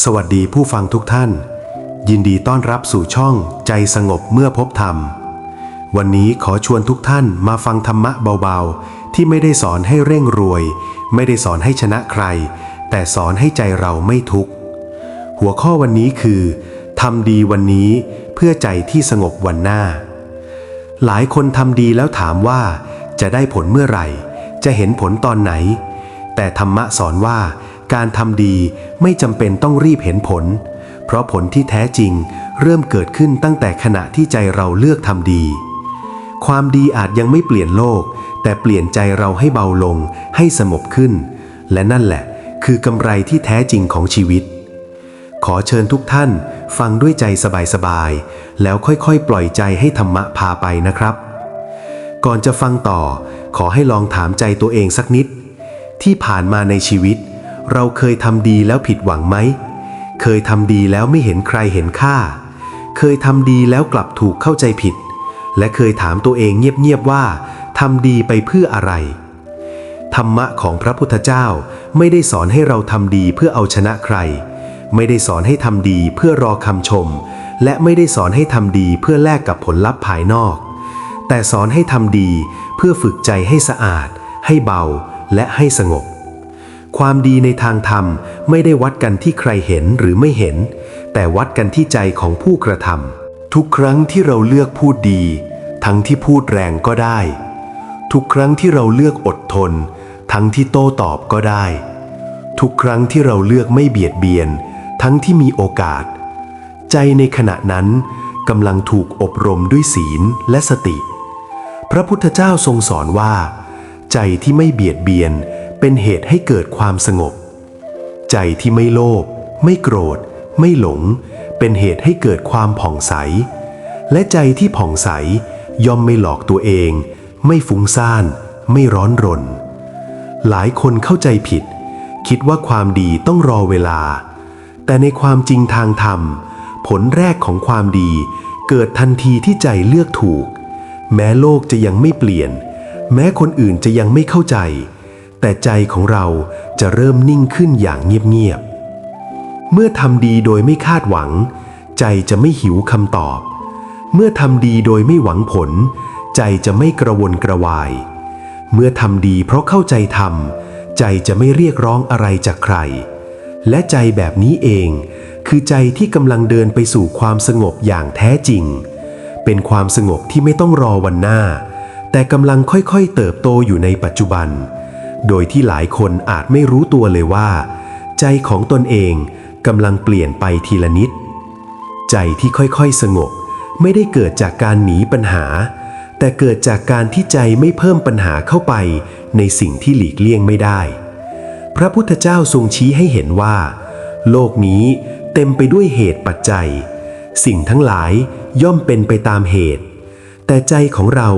สวัสดีผู้ฟังทุกท่าน ยินดีต้อนรับสู่ช่องใจสงบเมื่อพบธรรม วันนี้ขอชวนทุกท่านมาฟังธรรมะเบาๆ ที่ไม่ได้สอนให้เร่งรวย ไม่ได้สอนให้ชนะใคร แต่สอนให้ใจเราไม่ทุกข์หัวข้อวันนี้คือทำดีวันนี้เพื่อใจที่สงบวันหน้า หลายคนทำดีแล้วถามว่า จะได้ผลเมื่อไหร่ จะเห็นผลตอนไหน แต่ธรรมะสอนว่า การทำดีไม่จำเป็นต้องรีบเห็นผล เพราะผลที่แท้จริงเริ่มเกิดขึ้นตั้งแต่ขณะที่ใจเราเลือกทำดี ความดีอาจยังไม่เปลี่ยนโลก แต่เปลี่ยนใจเราให้เบาลง ให้สงบขึ้น และนั่นแหละ คือกำไรที่แท้จริงของชีวิต ขอเชิญทุกท่าน ฟังด้วยใจสบายๆแล้วค่อยๆ ปล่อยใจให้ธรรมะพาไปนะครับ ก่อนจะฟังต่อ ขอให้ลองถามใจตัวเองสักนิด ที่ผ่านมาในชีวิตเเราเคยทำดีแล้วผิดหวังไหม เคยทำดีแล้วไม่เห็นใครเห็นค่า เคยทำดีแล้วกลับถูกเข้าใจผิด และเคยถามตัวเองเงียบๆว่าทำดีไปเพื่ออะไร ธรรมะของพระพุทธเจ้าไม่ได้สอนให้เราทำดีเพื่อเอาชนะใคร ไม่ได้สอนให้ทำดีเพื่อรอคำชม และไม่ได้สอนให้ทำดีเพื่อแลกกับผลลัพธ์ภายนอก แต่สอนให้ทำดีเพื่อฝึกใจให้สะอาด ให้เบา และให้สงบ ความดีในทางธรรมไม่ได้วัดกันที่ใครเห็นหรือไม่เห็น แต่วัดกันที่ใจของผู้กระทำทุกครั้งที่เราเลือกพูดดี ทั้งที่พูดแรงก็ได้ ทุกครั้งที่เราเลือกอดทน ทั้งที่โต้ตอบก็ได้ ทุกครั้งที่เราเลือกไม่เบียดเบียน ทั้งที่มีโอกาส ใจในขณะนั้นกำลังถูกอบรมด้วยศีลและสติ พระพุทธเจ้าทรงสอนว่า ใจที่ไม่เบียดเบียน เป็นเหตุให้เกิดความสงบ ใจที่ไม่โลภไม่โกรธ ไม่หลง เป็นเหตุให้เกิดความผ่องใส และใจที่ผ่องใสย่อมไม่หลอกตัวเอง ไม่ฟุ้งซ่าน ไม่ร้อนรน หลายคนเข้าใจผิด คิดว่าความดีต้องรอเวลา แต่ในความจริงทางธรรม ผลแรกของความดีเกิดทันทีที่ใจเลือกถูก แม้โลกจะยังไม่เปลี่ยน แม้คนอื่นจะยังไม่เข้าใจ แต่ใจของเราจะเริ่มนิ่งขึ้นอย่างเงียบๆ เมื่อทำดีโดยไม่คาดหวัง ใจจะไม่หิวคำตอบ เมื่อทำดีโดยไม่หวังผล ใจจะไม่กระวนกระวาย เมื่อทำดีเพราะเข้าใจธรรมใจจะไม่เรียกร้องอะไรจากใคร และใจแบบนี้เอง คือใจที่กำลังเดินไปสู่ความสงบอย่างแท้จริง เป็นความสงบที่ไม่ต้องรอวันหน้า แต่กำลังค่อยๆเติบโตอยู่ในปัจจุบัน โดยที่หลายคนอาจไม่รู้ตัวเลยว่า ใจของตนเองกำลังเปลี่ยนไปทีละนิด ใจที่ค่อยๆสงบ ไม่ได้เกิดจากการหนีปัญหา แต่เกิดจากการที่ใจไม่เพิ่มปัญหาเข้าไปในสิ่งที่หลีกเลี่ยงไม่ได้ พระพุทธเจ้าทรงชี้ให้เห็นว่า โลกนี้เต็มไปด้วยเหตุปัจจัย สิ่งทั้งหลายย่อมเป็นไปตามเหตุ แต่ใจของเรา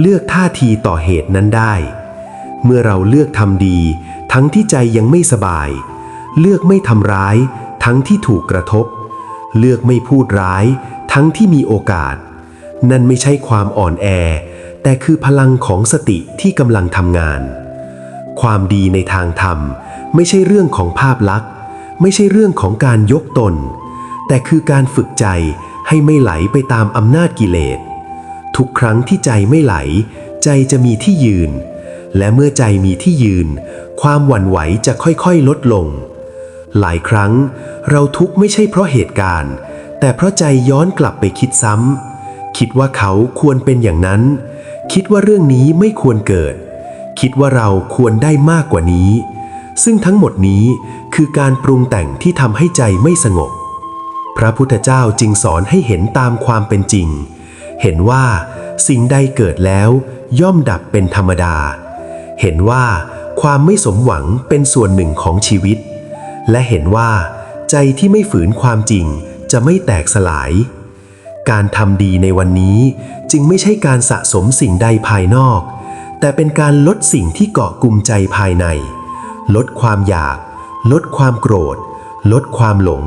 เลือกท่าทีต่อเหตุนั้นได้ เมื่อเราเลือกทำดี ทั้งที่ใจยังไม่สบาย เลือกไม่ทำร้าย ทั้งที่ถูกกระทบ เลือกไม่พูดร้าย ทั้งที่มีโอกาส นั่นไม่ใช่ความอ่อนแอ แต่คือพลังของสติที่กำลังทำงาน ความดีในทางธรรม ไม่ใช่เรื่องของภาพลักษณ์ ไม่ใช่เรื่องของการยกตน แต่คือการฝึกใจให้ไม่ไหลไปตามอำนาจกิเลส ทุกครั้งที่ใจไม่ไหล ใจจะมีที่ยืน และเมื่อใจมีที่ยืน ความหวั่นไหวจะค่อยๆลดลง หลายครั้งเราทุกข์ไม่ใช่เพราะเหตุการณ์ แต่เพราะใจย้อนกลับไปคิดซ้ำคิดว่าเขาควรเป็นอย่างนั้น คิดว่าเรื่องนี้ไม่ควรเกิด คิดว่าเราควรได้มากกว่านี้ ซึ่งทั้งหมดนี้คือการปรุงแต่งที่ทำให้ใจไม่สงบ พระพุทธเจ้าจึงสอนให้เห็นตามความเป็นจริง เห็นว่าสิ่งใดเกิดแล้วย่อมดับเป็นธรรมดา เห็นว่าความไม่สมหวังเป็นส่วนหนึ่งของชีวิต และเห็นว่าใจที่ไม่ฝืนความจริงจะไม่แตกสลาย การทำดีในวันนี้จึงไม่ใช่การสะสมสิ่งใดภายนอก แต่เป็นการลดสิ่งที่เกาะกลุ่มใจภายใน ลดความอยาก ลดความโกรธ ลดความหลง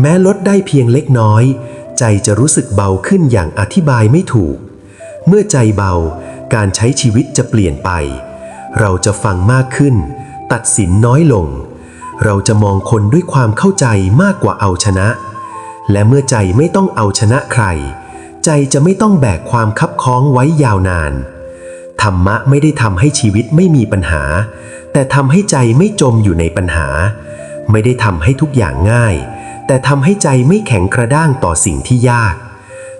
แม้ลดได้เพียงเล็กน้อย ใจจะรู้สึกเบาขึ้นอย่างอธิบายไม่ถูก เมื่อใจเบาการใช้ชีวิตจะเปลี่ยนไป เราจะฟังมากขึ้น ตัดสินน้อยลง เราจะมองคนด้วยความเข้าใจมากกว่าเอาชนะ และเมื่อใจไม่ต้องเอาชนะใคร ใจจะไม่ต้องแบกความคับค้องไว้ยาวนาน ธรรมะไม่ได้ทำให้ชีวิตไม่มีปัญหา แต่ทำให้ใจไม่จมอยู่ในปัญหา ไม่ได้ทำให้ทุกอย่างง่าย แต่ทำให้ใจไม่แข็งกระด้างต่อสิ่งที่ยาก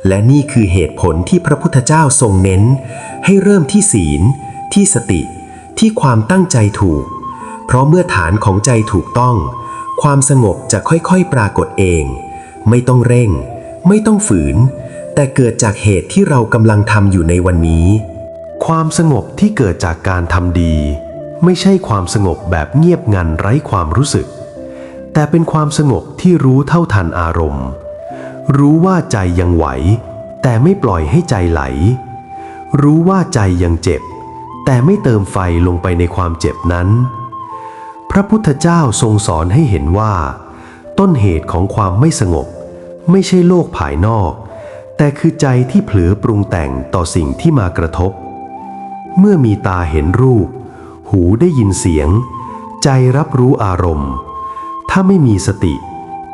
และนี่คือเหตุผลที่พระพุทธเจ้าทรงเน้น ให้เริ่มที่ศีล ที่สติ ที่ความตั้งใจถูก เพราะเมื่อฐานของใจถูกต้อง ความสงบจะค่อยๆปรากฏเอง ไม่ต้องเร่ง ไม่ต้องฝืน แต่เกิดจากเหตุที่เรากำลังทำอยู่ในวันนี้ ความสงบที่เกิดจากการทำดี ไม่ใช่ความสงบแบบเงียบงันไร้ความรู้สึก แต่เป็นความสงบที่รู้เท่าทันอารมณ์ รู้ว่าใจยังไหว แต่ไม่ปล่อยให้ใจไหล รู้ว่าใจยังเจ็บ แต่ไม่เติมไฟลงไปในความเจ็บนั้น พระพุทธเจ้าทรงสอนให้เห็นว่า ต้นเหตุของความไม่สงบ ไม่ใช่โลกภายนอก แต่คือใจที่เผลอปรุงแต่งต่อสิ่งที่มากระทบ เมื่อมีตาเห็นรูป หูได้ยินเสียง ใจรับรู้อารมณ์ ถ้าไม่มีสติ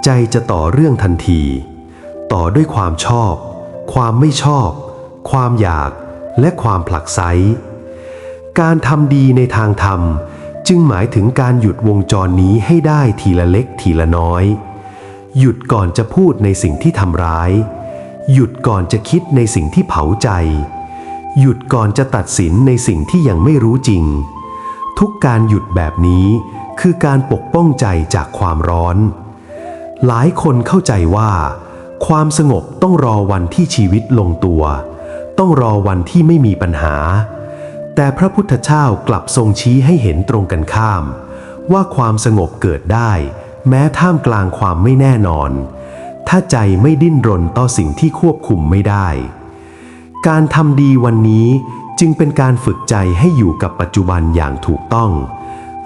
ใจจะต่อเรื่องทันที ต่อด้วยความชอบ ความไม่ชอบ ความอยากและความผลักไส การทำดีในทางธรรม จึงหมายถึงการหยุดวงจรนี้ให้ได้ทีละเล็กทีละน้อย หยุดก่อนจะพูดในสิ่งที่ทำร้าย หยุดก่อนจะคิดในสิ่งที่เผาใจ หยุดก่อนจะตัดสินในสิ่งที่ยังไม่รู้จริง ทุกการหยุดแบบนี้คือการปกป้องใจจากความร้อน หลายคนเข้าใจว่า ความสงบต้องรอวันที่ชีวิตลงตัว ต้องรอวันที่ไม่มีปัญหา แต่พระพุทธเจ้ากลับทรงชี้ให้เห็นตรงกันข้าม ว่าความสงบเกิดได้ แม้ท่ามกลางความไม่แน่นอน ถ้าใจไม่ดิ้นรนต่อสิ่งที่ควบคุมไม่ได้ การทำดีวันนี้จึงเป็นการฝึกใจให้อยู่กับปัจจุบันอย่างถูกต้อง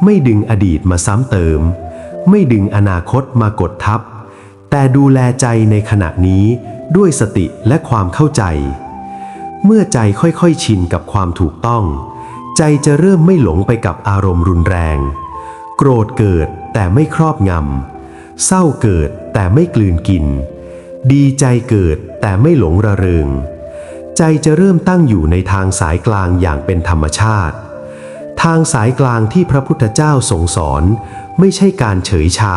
ไม่ดึงอดีตมาซ้ำเติม ไม่ดึงอนาคตมากดทับ แต่ดูแลใจในขณะนี้ด้วยสติและความเข้าใจ เมื่อใจค่อยๆชินกับความถูกต้อง ใจจะเริ่มไม่หลงไปกับอารมณ์รุนแรง โกรธเกิดแต่ไม่ครอบงำ เศร้าเกิดแต่ไม่กลืนกิน ดีใจเกิดแต่ไม่หลงระเริง ใจจะเริ่มตั้งอยู่ในทางสายกลางอย่างเป็นธรรมชาติ ทางสายกลางที่พระพุทธเจ้าทรงสอน ไม่ใช่การเฉยชา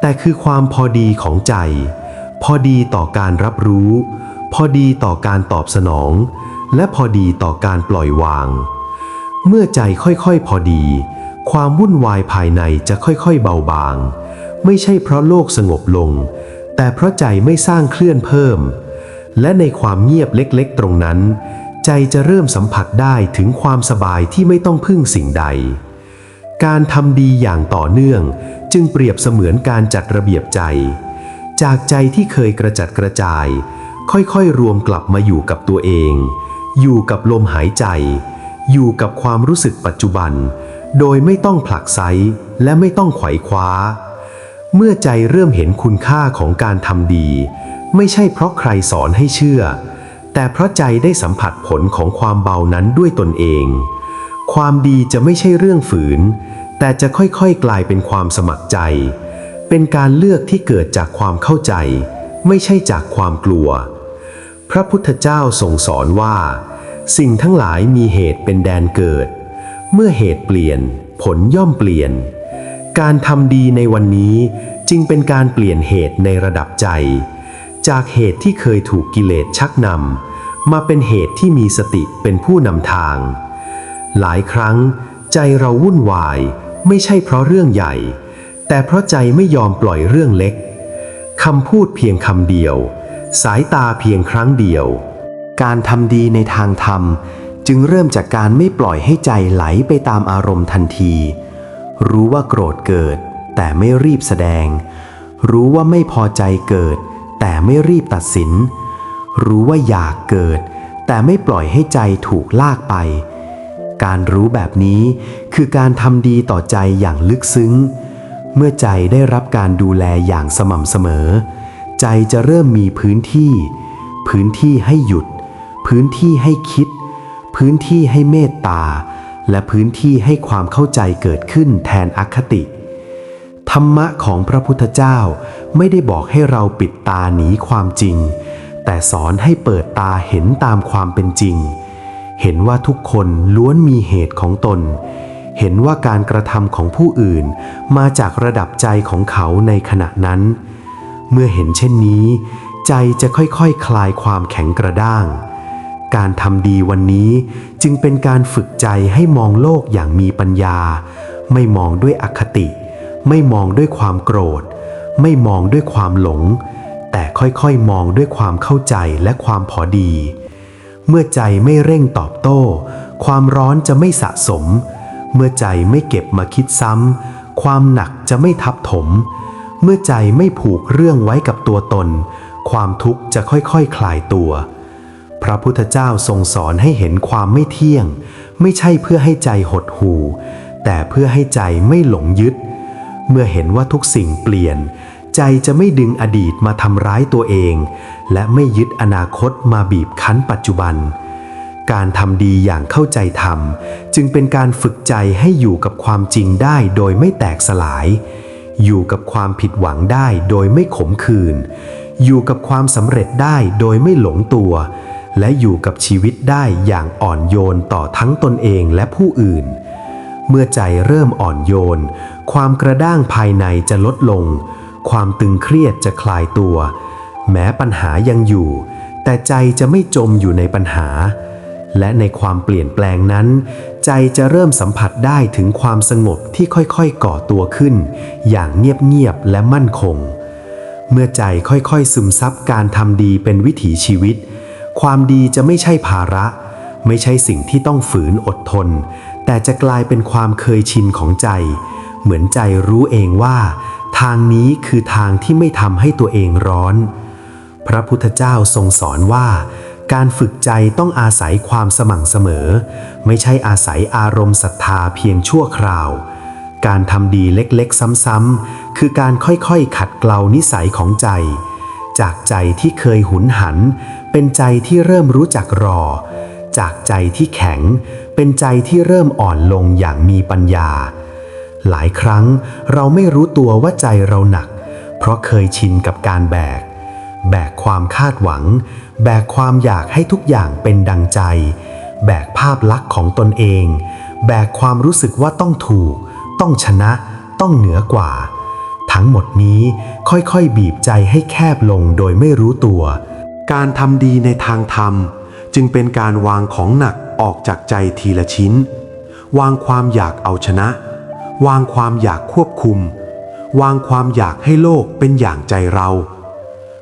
แต่คือความพอดีของใจ พอดีต่อการรับรู้ พอดีต่อการตอบสนอง และพอดีต่อการปล่อยวาง เมื่อใจค่อยๆพอดี ความวุ่นวายภายในจะค่อยๆเบาบาง ไม่ใช่เพราะโลกสงบลง แต่เพราะใจไม่สร้างเคลื่อนเพิ่ม และในความเงียบเล็กๆตรงนั้น ใจจะเริ่มสัมผัสได้ถึงความสบายที่ไม่ต้องพึ่งสิ่งใด การทำดีอย่างต่อเนื่อง จึงเปรียบเสมือนการจัดระเบียบใจ จากใจที่เคยกระจัดกระจาย ค่อยๆ รวมกลับมาอยู่กับตัวเอง อยู่กับลมหายใจ อยู่กับความรู้สึกปัจจุบัน โดยไม่ต้องผลักไสและไม่ต้องไขว่คว้า เมื่อใจเริ่มเห็นคุณค่าของการทำดี ไม่ใช่เพราะใครสอนให้เชื่อ แต่เพราะใจได้สัมผัสผลของความเบานั้นด้วยตนเอง ความดีจะไม่ใช่เรื่องฝืน แต่จะค่อยๆ กลายเป็นความสมัครใจ เป็นการเลือกที่เกิดจากความเข้าใจไม่ใช่จากความกลัว พระพุทธเจ้าทรงสอนว่า สิ่งทั้งหลายมีเหตุเป็นแดนเกิด เมื่อเหตุเปลี่ยน ผลย่อมเปลี่ยน การทำดีในวันนี้จึงเป็นการเปลี่ยนเหตุในระดับใจ จากเหตุที่เคยถูกกิเลสชักนำมาเป็นเหตุที่มีสติเป็นผู้นำทาง หลายครั้งใจเราวุ่นวายไม่ใช่เพราะเรื่องใหญ่ แต่เพราะใจไม่ยอมปล่อยเรื่องเล็กคำพูดเพียงคำเดียว สายตาเพียงครั้งเดียว การทำดีในทางธรรม จึงเริ่มจากการไม่ปล่อยให้ใจไหลไปตามอารมณ์ทันที รู้ว่าโกรธเกิด แต่ไม่รีบแสดง รู้ว่าไม่พอใจเกิด แต่ไม่รีบตัดสิน รู้ว่าอยากเกิด แต่ไม่ปล่อยให้ใจถูกลากไป การรู้แบบนี้คือการทำดีต่อใจอย่างลึกซึ้ง เมื่อใจได้รับการดูแลอย่างสม่ำเสมอ ใจจะเริ่มมีพื้นที่ พื้นที่ให้หยุด พื้นที่ให้คิด พื้นที่ให้เมตตา และพื้นที่ให้ความเข้าใจเกิดขึ้นแทนอคติ ธรรมะของพระพุทธเจ้าไม่ได้บอกให้เราปิดตาหนีความจริง แต่สอนให้เปิดตาเห็นตามความเป็นจริง เห็นว่าทุกคนล้วนมีเหตุของตน เห็นว่าการกระทำของผู้อื่นมาจากระดับใจของเขาในขณะนั้น เมื่อเห็นเช่นนี้ ใจจะค่อยๆคคลายความแข็งกระด้าง การทำดีวันนี้จึงเป็นการฝึกใจให้มองโลกอย่างมีปัญญา ไม่มองด้วยอคติ ไม่มองด้วยความโกรธ ไม่มองด้วยความหลง แต่ค่อยๆมองด้วยความเข้าใจและความพอดี เมื่อใจไม่เร่งตอบโต้ ความร้อนจะไม่สะสม เมื่อใจไม่เก็บมาคิดซ้ำความหนักจะไม่ทับถม เมื่อใจไม่ผูกเรื่องไว้กับตัวตน ความทุกข์จะค่อยๆคคลายตัว พระพุทธเจ้าทรงสอนให้เห็นความไม่เที่ยง ไม่ใช่เพื่อให้ใจหดหู่ แต่เพื่อให้ใจไม่หลงยึด เมื่อเห็นว่าทุกสิ่งเปลี่ยน ใจจะไม่ดึงอดีตมาทำร้ายตัวเอง และไม่ยึดอนาคตมาบีบคั้นปัจจุบันการทำดีอย่างเข้าใจธรรม จึงเป็นการฝึกใจให้อยู่กับความจริงได้โดยไม่แตกสลาย อยู่กับความผิดหวังได้โดยไม่ขมขื่นอยู่กับความสำเร็จได้โดยไม่หลงตัว และอยู่กับชีวิตได้อย่างอ่อนโยนต่อทั้งตนเองและผู้อื่น เมื่อใจเริ่มอ่อนโยน ความกระด้างภายในจะลดลง ความตึงเครียดจะคลายตัว แม้ปัญหายังอยู่ แต่ใจจะไม่จมอยู่ในปัญหา และในความเปลี่ยนแปลงนั้น ใจจะเริ่มสัมผัสได้ถึงความสงบที่ค่อยๆก่อตัวขึ้น อย่างเงียบๆและมั่นคง เมื่อใจค่อยๆซึมซับการทำดีเป็นวิถีชีวิต ความดีจะไม่ใช่ภาระ ไม่ใช่สิ่งที่ต้องฝืนอดทน แต่จะกลายเป็นความเคยชินของใจ เหมือนใจรู้เองว่า ทางนี้คือทางที่ไม่ทำให้ตัวเองร้อน พระพุทธเจ้าทรงสอนว่า การฝึกใจต้องอาศัยความสม่ำเสมอ ไม่ใช่อาศัยอารมณ์ศรัทธาเพียงชั่วคราว การทำดีเล็กๆ ซ้ำๆ คือการค่อยๆ ขัดเกลานิสัยของใจ จากใจที่เคยหุนหัน เป็นใจที่เริ่มรู้จักรอ จากใจที่แข็ง เป็นใจที่เริ่มอ่อนลงอย่างมีปัญญา หลายครั้งเราไม่รู้ตัวว่าใจเราหนัก เพราะเคยชินกับการแบก แบกความคาดหวัง แบกความอยากให้ทุกอย่างเป็นดังใจ แบกภาพลักษณ์ของตนเอง แบกความรู้สึกว่าต้องถูก ต้องชนะ ต้องเหนือกว่า ทั้งหมดนี้ค่อยๆ บีบใจให้แคบลงโดยไม่รู้ตัว การทำดีในทางธรรม จึงเป็นการวางของหนักออกจากใจทีละชิ้น วางความอยากเอาชนะ วางความอยากควบคุม วางความอยากให้โลกเป็นอย่างใจเรา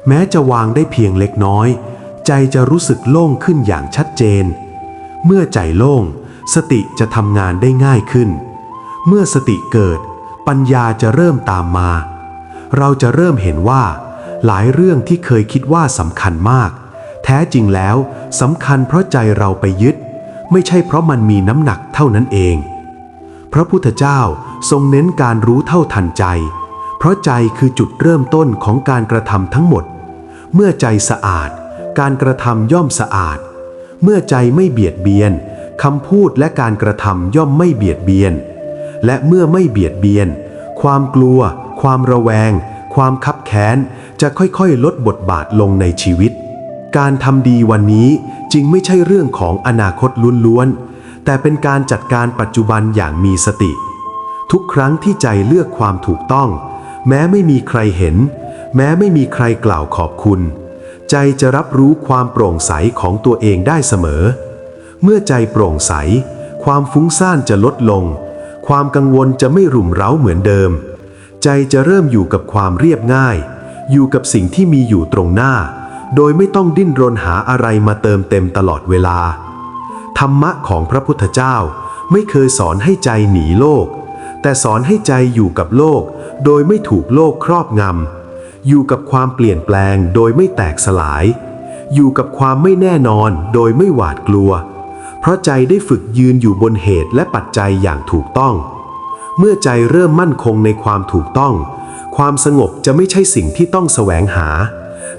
แม้จะวางได้เพียงเล็กน้อย ใจจะรู้สึกโล่งขึ้นอย่างชัดเจน เมื่อใจโล่ง สติจะทำงานได้ง่ายขึ้น เมื่อสติเกิด ปัญญาจะเริ่มตามมา เราจะเริ่มเห็นว่า หลายเรื่องที่เคยคิดว่าสำคัญมาก แท้จริงแล้วสำคัญเพราะใจเราไปยึด ไม่ใช่เพราะมันมีน้ำหนักเท่านั้นเอง พระพุทธเจ้าทรงเน้นการรู้เท่าทันใจ เพราะใจคือจุดเริ่มต้นของการกระทำทั้งหมด เมื่อใจสะอาด การกระทำย่อมสะอาด เมื่อใจไม่เบียดเบียนคำพูดและการกระทำย่อมไม่เบียดเบียน และเมื่อไม่เบียดเบียน ความกลัว ความระแวง ความคับแค้น จะค่อยๆ ลดบทบาทลงในชีวิต การทำดีวันนี้จึงไม่ใช่เรื่องของอนาคตล้วนๆ แต่เป็นการจัดการปัจจุบันอย่างมีสติ ทุกครั้งที่ใจเลือกความถูกต้อง แม้ไม่มีใครเห็น แม้ไม่มีใครกล่าวขอบคุณ ใจจะรับรู้ความโปร่งใสของตัวเองได้เสมอ เมื่อใจโปร่งใส ความฟุ้งซ่านจะลดลง ความกังวลจะไม่รุมเร้าเหมือนเดิม ใจจะเริ่มอยู่กับความเรียบง่าย อยู่กับสิ่งที่มีอยู่ตรงหน้า โดยไม่ต้องดิ้นรนหาอะไรมาเติมเต็มตลอดเวลา ธรรมะของพระพุทธเจ้าไม่เคยสอนให้ใจหนีโลก แต่สอนให้ใจอยู่กับโลก โดยไม่ถูกโลกครอบงำ อยู่กับความเปลี่ยนแปลงโดยไม่แตกสลาย อยู่กับความไม่แน่นอนโดยไม่หวาดกลัว เพราะใจได้ฝึกยืนอยู่บนเหตุและปัจจัยอย่างถูกต้อง เมื่อใจเริ่มมั่นคงในความถูกต้อง ความสงบจะไม่ใช่สิ่งที่ต้องแสวงหา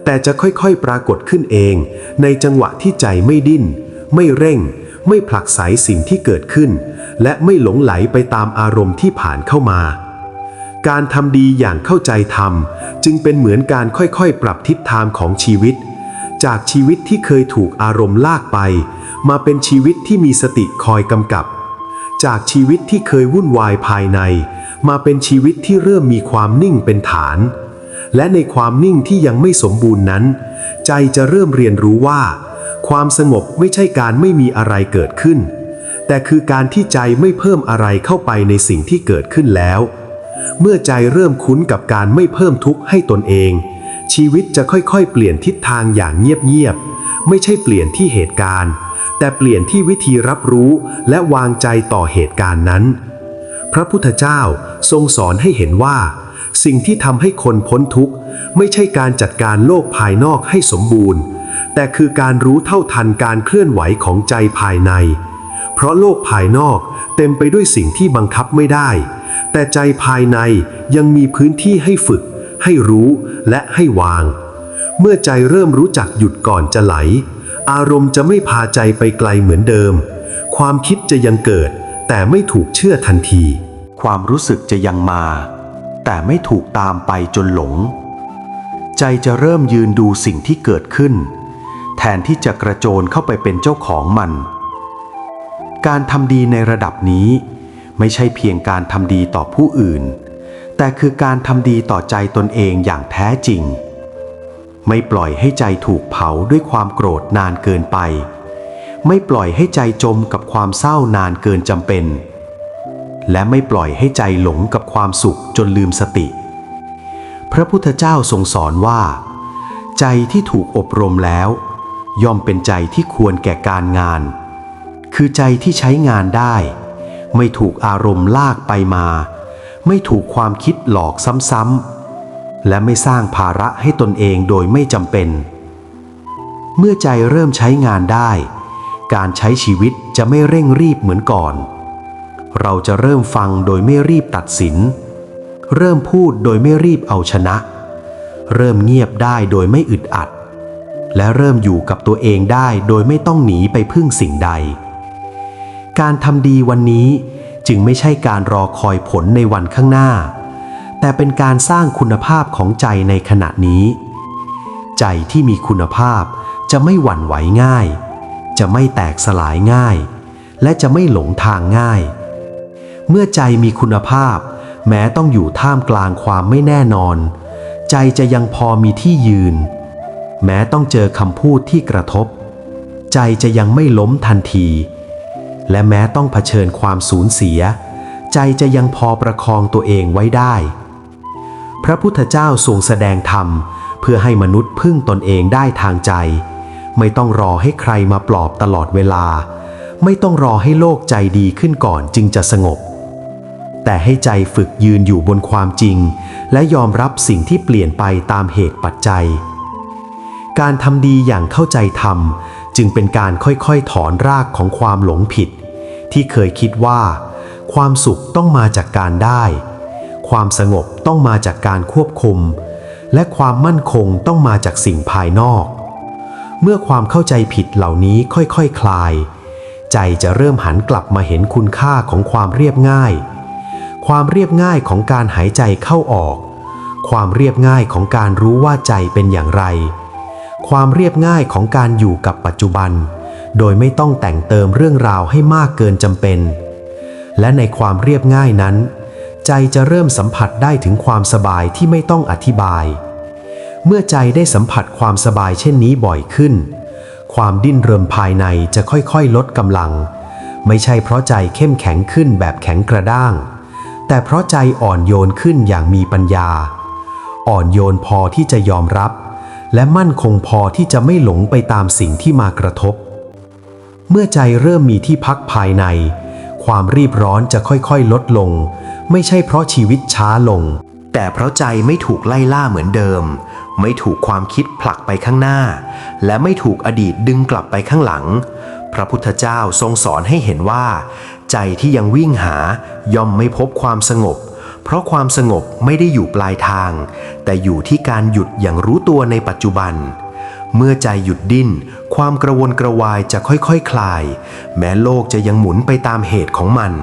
แต่จะค่อยๆปรากฏขึ้นเอง ในจังหวะที่ใจไม่ดิ้น ไม่เร่ง ไม่ผลักไสสิ่งที่เกิดขึ้น และไม่หลงไหลไปตามอารมณ์ที่ผ่านเข้ามา การทำดีอย่างเข้าใจธรรม จึงเป็นเหมือนการค่อยๆ ปรับทิศทางของชีวิต จากชีวิตที่เคยถูกอารมณ์ลากไป มาเป็นชีวิตที่มีสติคอยกำกับ จากชีวิตที่เคยวุ่นวายภายใน มาเป็นชีวิตที่เริ่มมีความนิ่งเป็นฐาน และในความนิ่งที่ยังไม่สมบูรณ์นั้น ใจจะเริ่มเรียนรู้ว่า ความสงบไม่ใช่การไม่มีอะไรเกิดขึ้น แต่คือการที่ใจไม่เพิ่มอะไรเข้าไปในสิ่งที่เกิดขึ้นแล้ว เมื่อใจเริ่มคุ้นกับการไม่เพิ่มทุกข์ให้ตนเอง ชีวิตจะค่อยๆ เปลี่ยนทิศทางอย่างเงียบๆ ไม่ใช่เปลี่ยนที่เหตุการณ์ แต่เปลี่ยนที่วิธีรับรู้และวางใจต่อเหตุการณ์นั้น พระพุทธเจ้าทรงสอนให้เห็นว่า สิ่งที่ทำให้คนพ้นทุกข์ ไม่ใช่การจัดการโลกภายนอกให้สมบูรณ์ แต่คือการรู้เท่าทันการเคลื่อนไหวของใจภายใน เพราะโลกภายนอกเต็มไปด้วยสิ่งที่บังคับไม่ได้ แต่ใจภายในยังมีพื้นที่ให้ฝึก ให้รู้และให้วาง เมื่อใจเริ่มรู้จักหยุดก่อนจะไหล อารมณ์จะไม่พาใจไปไกลเหมือนเดิม ความคิดจะยังเกิด แต่ไม่ถูกเชื่อทันที ความรู้สึกจะยังมา แต่ไม่ถูกตามไปจนหลง ใจจะเริ่มยืนดูสิ่งที่เกิดขึ้น แทนที่จะกระโจนเข้าไปเป็นเจ้าของมัน การทำดีในระดับนี้ ไม่ใช่เพียงการทำดีต่อผู้อื่น แต่คือการทำดีต่อใจตนเองอย่างแท้จริง ไม่ปล่อยให้ใจถูกเผาด้วยความโกรธนานเกินไป ไม่ปล่อยให้ใจจมกับความเศร้านานเกินจำเป็น และไม่ปล่อยให้ใจหลงกับความสุขจนลืมสติ พระพุทธเจ้าทรงสอนว่า ใจที่ถูกอบรมแล้ว ย่อมเป็นใจที่ควรแก่การงาน คือใจที่ใช้งานได้ ไม่ถูกอารมณ์ลากไปมา ไม่ถูกความคิดหลอกซ้ำๆ และไม่สร้างภาระให้ตนเองโดยไม่จำเป็น เมื่อใจเริ่มใช้งานได้ การใช้ชีวิตจะไม่เร่งรีบเหมือนก่อน เราจะเริ่มฟังโดยไม่รีบตัดสิน เริ่มพูดโดยไม่รีบเอาชนะ เริ่มเงียบได้โดยไม่อึดอัด และเริ่มอยู่กับตัวเองได้โดยไม่ต้องหนีไปพึ่งสิ่งใด การทำดีวันนี้จึงไม่ใช่การรอคอยผลในวันข้างหน้า แต่เป็นการสร้างคุณภาพของใจในขณะนี้ ใจที่มีคุณภาพจะไม่หวั่นไหวง่าย จะไม่แตกสลายง่าย และจะไม่หลงทางง่าย เมื่อใจมีคุณภาพ แม้ต้องอยู่ท่ามกลางความไม่แน่นอน ใจจะยังพอมีที่ยืน แม้ต้องเจอคำพูดที่กระทบ ใจจะยังไม่ล้มทันที และแม้ต้องเผชิญความสูญเสีย ใจจะยังพอประคองตัวเองไว้ได้ พระพุทธเจ้าทรงแสดงธรรม เพื่อให้มนุษย์พึ่งตนเองได้ทางใจ ไม่ต้องรอให้ใครมาปลอบตลอดเวลา ไม่ต้องรอให้โลกใจดีขึ้นก่อนจึงจะสงบ แต่ให้ใจฝึกยืนอยู่บนความจริง และยอมรับสิ่งที่เปลี่ยนไปตามเหตุปัจจัย การทำดีอย่างเข้าใจธรรม จึงเป็นการค่อยๆถอนรากของความหลงผิด ที่เคยคิดว่า ความสุขต้องมาจากการได้ ความสงบต้องมาจากการควบคุม และความมั่นคงต้องมาจากสิ่งภายนอก เมื่อความเข้าใจผิดเหล่านี้ค่อยๆคคลาย ใจจะเริ่มหันกลับมาเห็นคุณค่าของความเรียบง่าย ความเรียบง่ายของการหายใจเข้าออก ความเรียบง่ายของการรู้ว่าใจเป็นอย่างไร ความเรียบง่ายของการอยู่กับปัจจุบัน โดยไม่ต้องแต่งเติมเรื่องราวให้มากเกินจำเป็น และในความเรียบง่ายนั้น ใจจะเริ่มสัมผัสได้ถึงความสบายที่ไม่ต้องอธิบาย เมื่อใจได้สัมผัสความสบายเช่นนี้บ่อยขึ้น ความดิ้นเริมภายในจะค่อยๆ ลดกำลัง ไม่ใช่เพราะใจเข้มแข็งขึ้นแบบแข็งกระด้าง แต่เพราะใจอ่อนโยนขึ้นอย่างมีปัญญา อ่อนโยนพอที่จะยอมรับ และมั่นคงพอที่จะไม่หลงไปตามสิ่งที่มากระทบ เมื่อใจเริ่มมีที่พักภายใน ความรีบร้อนจะค่อยๆ ลดลง ไม่ใช่เพราะชีวิตช้าลง แต่เพราะใจไม่ถูกไล่ล่าเหมือนเดิม ไม่ถูกความคิดผลักไปข้างหน้า และไม่ถูกอดีตดึงกลับไปข้างหลัง พระพุทธเจ้าทรงสอนให้เห็นว่า ใจที่ยังวิ่งหาย่อมไม่พบความสงบ เพราะความสงบไม่ได้อยู่ปลายทาง แต่อยู่ที่การหยุดอย่างรู้ตัวในปัจจุบัน เมื่อใจหยุดดิ้น ความกระวนกระวายจะค่อยๆคคลาย แม้โลกจะยังหมุนไปตามเหตุของมัน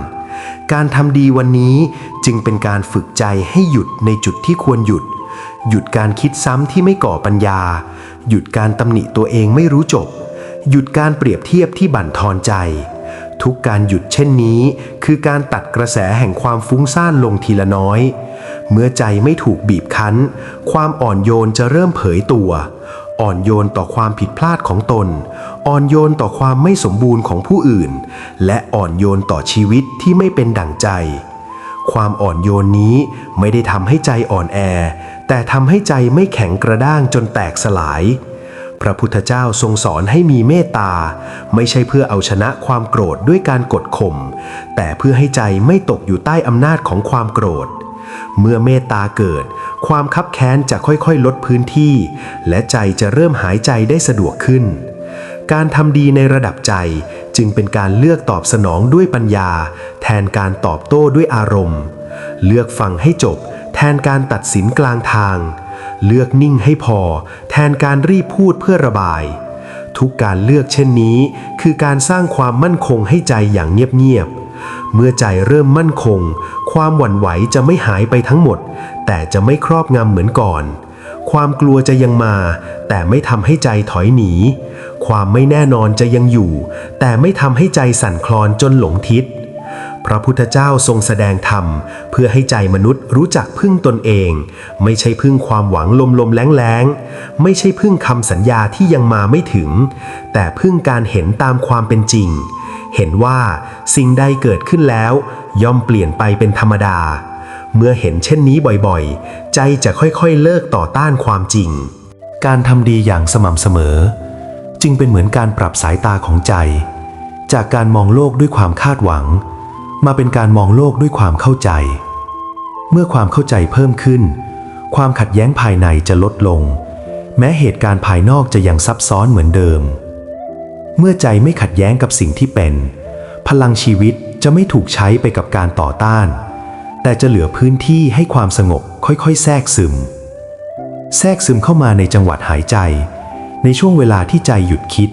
การทำดีวันนี้จึงเป็นการฝึกใจให้หยุดในจุดที่ควรหยุด หยุดการคิดซ้ำที่ไม่ก่อปัญญา หยุดการตำหนิตัวเองไม่รู้จบ หยุดการเปรียบเทียบที่บั่นทอนใจ ทุกการหยุดเช่นนี้ คือการตัดกระแสแห่งความฟุ้งซ่านลงทีละน้อย เมื่อใจไม่ถูกบีบคั้น ความอ่อนโยนจะเริ่มเผยตัว อ่อนโยนต่อความผิดพลาดของตน อ่อนโยนต่อความไม่สมบูรณ์ของผู้อื่น และอ่อนโยนต่อชีวิตที่ไม่เป็นดั่งใจ ความอ่อนโยนนี้ไม่ได้ทำให้ใจอ่อนแอ แต่ทำให้ใจไม่แข็งกระด้างจนแตกสลาย พระพุทธเจ้าทรงสอนให้มีเมตตา ไม่ใช่เพื่อเอาชนะความโกรธด้วยการกดข่มแต่เพื่อให้ใจไม่ตกอยู่ใต้อำนาจของความโกรธ เมื่อเมตตาเกิด ความคับแค้นจะค่อยๆ ลดพื้นที่ และใจจะเริ่มหายใจได้สะดวกขึ้น การทำดีในระดับใจจึงเป็นการเลือกตอบสนองด้วยปัญญา แทนการตอบโต้ด้วยอารมณ์ เลือกฟังให้จบ แทนการตัดสินกลางทาง เลือกนิ่งให้พอ แทนการรีบพูดเพื่อระบาย ทุกการเลือกเช่นนี้ คือการสร้างความมั่นคงให้ใจอย่างเงียบๆ เมื่อใจเริ่มมั่นคง ความหวั่นไหวจะไม่หายไปทั้งหมด แต่จะไม่ครอบงำเหมือนก่อน ความกลัวจะยังมา แต่ไม่ทำให้ใจถอยหนี ความไม่แน่นอนจะยังอยู่ แต่ไม่ทำให้ใจสั่นคลอนจนหลงทิศ พระพุทธเจ้าทรงแสดงธรรม เพื่อให้ใจมนุษย์รู้จักพึ่งตนเอง ไม่ใช่พึ่งความหวังลมลมๆแรงแรงๆไม่ใช่พึ่งคำสัญญาที่ยังมาไม่ถึง แต่พึ่งการเห็นตามความเป็นจริง เห็นว่าสิ่งใดเกิดขึ้นแล้ว ย่อมเปลี่ยนไปเป็นธรรมดา เมื่อเห็นเช่นนี้บ่อยๆ ใจจะค่อยๆเลิกต่อต้านความจริง การทำดีอย่างสม่ำเสมอ จึงเป็นเหมือนการปรับสายตาของใจ จากการมองโลกด้วยความคาดหวัง มาเป็นการมองโลกด้วยความเข้าใจ เมื่อความเข้าใจเพิ่มขึ้น ความขัดแย้งภายในจะลดลง แม้เหตุการณ์ภายนอกจะยังซับซ้อนเหมือนเดิม เมื่อใจไม่ขัดแย้งกับสิ่งที่เป็น พลังชีวิตจะไม่ถูกใช้ไปกับการต่อต้าน แต่จะเหลือพื้นที่ให้ความสงบค่อยๆ แทรกซึม แทรกซึมเข้ามาในจังหวัดหายใจ ในช่วงเวลาที่ใจหยุดคิด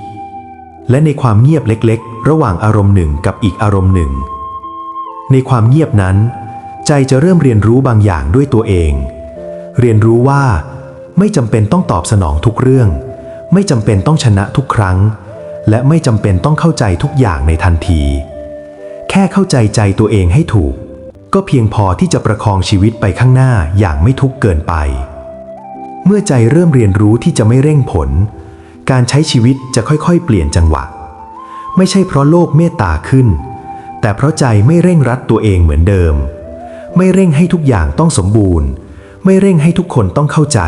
และในความเงียบเล็กๆ ระหว่างอารมณ์หนึ่งกับอีกอารมณ์หนึ่ง ในความเงียบนั้น ใจจะเริ่มเรียนรู้บางอย่างด้วยตัวเอง เรียนรู้ว่า ไม่จำเป็นต้องตอบสนองทุกเรื่อง ไม่จำเป็นต้องชนะทุกครั้ง และไม่จำเป็นต้องเข้าใจทุกอย่างในทันที แค่เข้าใจใจตัวเองให้ถูก ก็เพียงพอที่จะประคองชีวิตไปข้างหน้าอย่างไม่ทุกข์เกินไป เมื่อใจเริ่มเรียนรู้ที่จะไม่เร่งผล การใช้ชีวิตจะค่อยๆ เปลี่ยนจังหวะ ไม่ใช่เพราะโลกเมตตาขึ้น แต่เพราะใจไม่เร่งรัดตัวเองเหมือนเดิม ไม่เร่งให้ทุกอย่างต้องสมบูรณ์ ไม่เร่งให้ทุกคนต้องเข้าใจ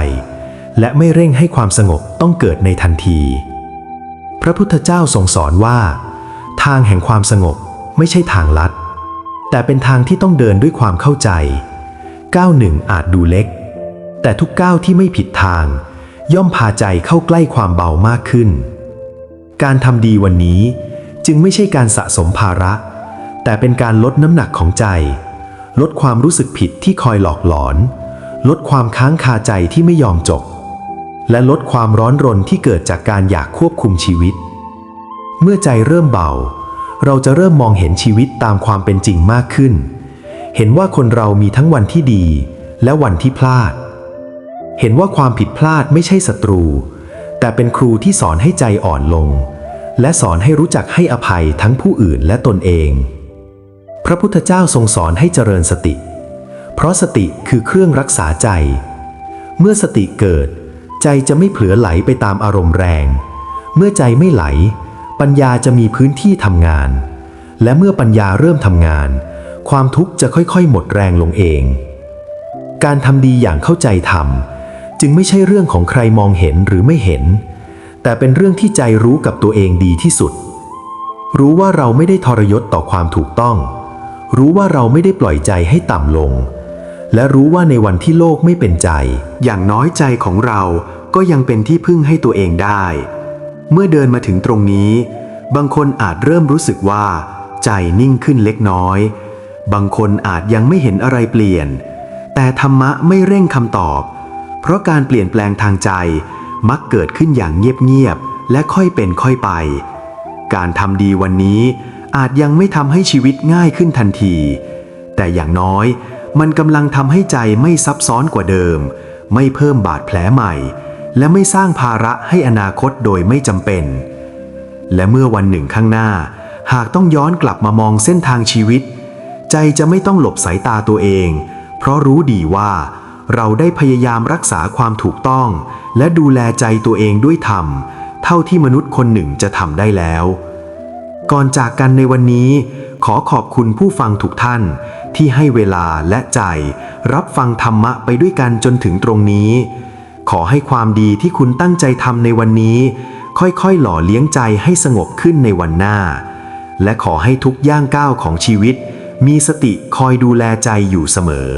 และไม่เร่งให้ความสงบต้องเกิดในทันที พระพุทธเจ้าทรงสอนว่า ทางแห่งความสงบไม่ใช่ทางลัด แต่เป็นทางที่ต้องเดินด้วยความเข้าใจ ก้าวหนึ่งอาจดูเล็ก แต่ทุกก้าวที่ไม่ผิดทาง ย่อมพาใจเข้าใกล้ความเบามากขึ้น การทำดีวันนี้จึงไม่ใช่การสะสมภาระ แต่เป็นการลดน้ำหนักของใจ ลดความรู้สึกผิดที่คอยหลอกหลอน ลดความค้างคาใจที่ไม่ยอมจบ และลดความร้อนรนที่เกิดจากการอยากควบคุมชีวิต เมื่อใจเริ่มเบา เราจะเริ่มมองเห็นชีวิตตามความเป็นจริงมากขึ้น เห็นว่าคนเรามีทั้งวันที่ดี และวันที่พลาด เห็นว่าความผิดพลาดไม่ใช่ศัตรู แต่เป็นครูที่สอนให้ใจอ่อนลง และสอนให้รู้จักให้อภัยทั้งผู้อื่นและตนเอง พระพุทธเจ้าทรงสอนให้เจริญสติ เพราะสติคือเครื่องรักษาใจ เมื่อสติเกิด ใจจะไม่เผลอไหลไปตามอารมณ์แรง เมื่อใจไม่ไหล ปัญญาจะมีพื้นที่ทำงาน และเมื่อปัญญาเริ่มทำงาน ความทุกข์จะค่อยๆ หมดแรงลงเอง การทำดีอย่างเข้าใจธรรมจึงไม่ใช่เรื่องของใครมองเห็นหรือไม่เห็น แต่เป็นเรื่องที่ใจรู้กับตัวเองดีที่สุด รู้ว่าเราไม่ได้ทรยศต่อความถูกต้อง รู้ว่าเราไม่ได้ปล่อยใจให้ต่ำลง และรู้ว่าในวันที่โลกไม่เป็นใจ อย่างน้อยใจของเราก็ยังเป็นที่พึ่งให้ตัวเองได้ เมื่อเดินมาถึงตรงนี้ บางคนอาจเริ่มรู้สึกว่า ใจนิ่งขึ้นเล็กน้อย บางคนอาจยังไม่เห็นอะไรเปลี่ยน แต่ธรรมะไม่เร่งคำตอบ เพราะการเปลี่ยนแปลงทางใจมักเกิดขึ้นอย่างเงียบๆและค่อยเป็นค่อยไป การทำดีวันนี้ อาจยังไม่ทำให้ชีวิตง่ายขึ้นทันที แต่อย่างน้อยมันกำลังทำให้ใจไม่ซับซ้อนกว่าเดิม ไม่เพิ่มบาดแผลใหม่ และไม่สร้างภาระให้อนาคตโดยไม่จำเป็น และเมื่อวันหนึ่งข้างหน้า หากต้องย้อนกลับมามองเส้นทางชีวิต ใจจะไม่ต้องหลบสายตาตัวเอง เพราะรู้ดีว่าเราได้พยายามรักษาความถูกต้อง และดูแลใจตัวเองด้วยธรรม เท่าที่มนุษย์คนหนึ่งจะทำได้แล้ว ก่อนจากกันในวันนี้ ขอขอบคุณผู้ฟังทุกท่าน ที่ให้เวลาและใจ รับฟังธรรมะไปด้วยกันจนถึงตรงนี้ ขอให้ความดีที่คุณตั้งใจทำในวันนี้ ค่อยๆ หล่อเลี้ยงใจให้สงบขึ้นในวันหน้า และขอให้ทุกย่างก้าวของชีวิต มีสติคอยดูแลใจอยู่เสมอ